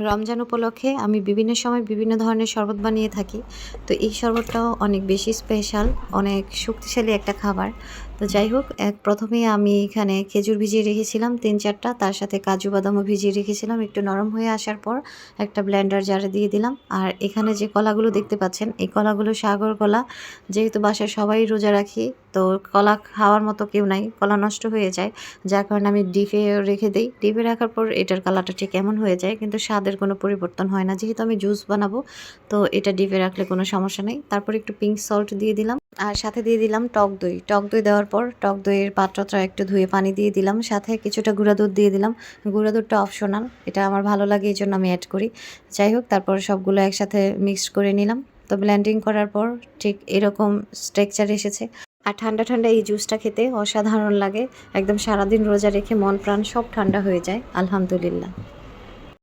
রমজান উপলক্ষে আমি বিভিন্ন সময় বিভিন্ন ধরনের শরবত বানিয়ে থাকি। তো এই শরবতটাও অনেক বেশি স্পেশাল অনেক শক্তিশালী একটা খাবার। তো যাই হোক, এক প্রথমেই আমি এখানে খেজুর ভিজিয়ে রেখেছিলাম, তিন চারটা। তার সাথে কাজু বাদামও ভিজিয়ে রেখেছিলাম, একটু নরম হয়ে আসার পর একটা ব্লেন্ডার জারে দিয়ে দিলাম। আর এখানে যে কলাগুলো দেখতে পাচ্ছেন, এই কলাগুলো সাগর কলা। যেহেতু বাসায় সবাই রোজা রাখি তো কলা খাওয়ার মতো কেউ নাই, কলা নষ্ট হয়ে যায়। যার কারণে আমি ডিপে রেখে দিই। ডিপে রাখার পর এটার কালারটা ঠিক এমন হয়ে যায়, কিন্তু স্বাদের কোনো পরিবর্তন হয় না। যেহেতু আমি জুস বানাবো, তো এটা ডিপে রাখলে কোনো সমস্যা নেই। তারপর একটু পিঙ্ক সল্ট দিয়ে দিলাম। আর সাথে দিয়ে দিলাম টক দই। টক দই দেওয়ার পর টক দইয়ের পাত্রটা একটু ধুয়ে পানি দিয়ে দিলাম। সাথে কিছুটা গুঁড়া দুধ দিয়ে দিলাম। গুঁড়া দুধটা অপশনাল এটা আমার ভালো লাগে এই জন্য আমি অ্যাড করি। যাই হোক, তারপর সবগুলো একসাথে মিক্সড করে নিলাম। তো ব্ল্যান্ডিং করার পর ঠিক এরকম স্ট্রাকচার এসেছে। আর ঠান্ডা ঠান্ডা এই জুসটা খেতে অসাধারণ লাগে। একদম সারাদিন রোজা রেখে মন প্রাণ সব ঠান্ডা হয়ে যায়, আলহামদুলিল্লাহ।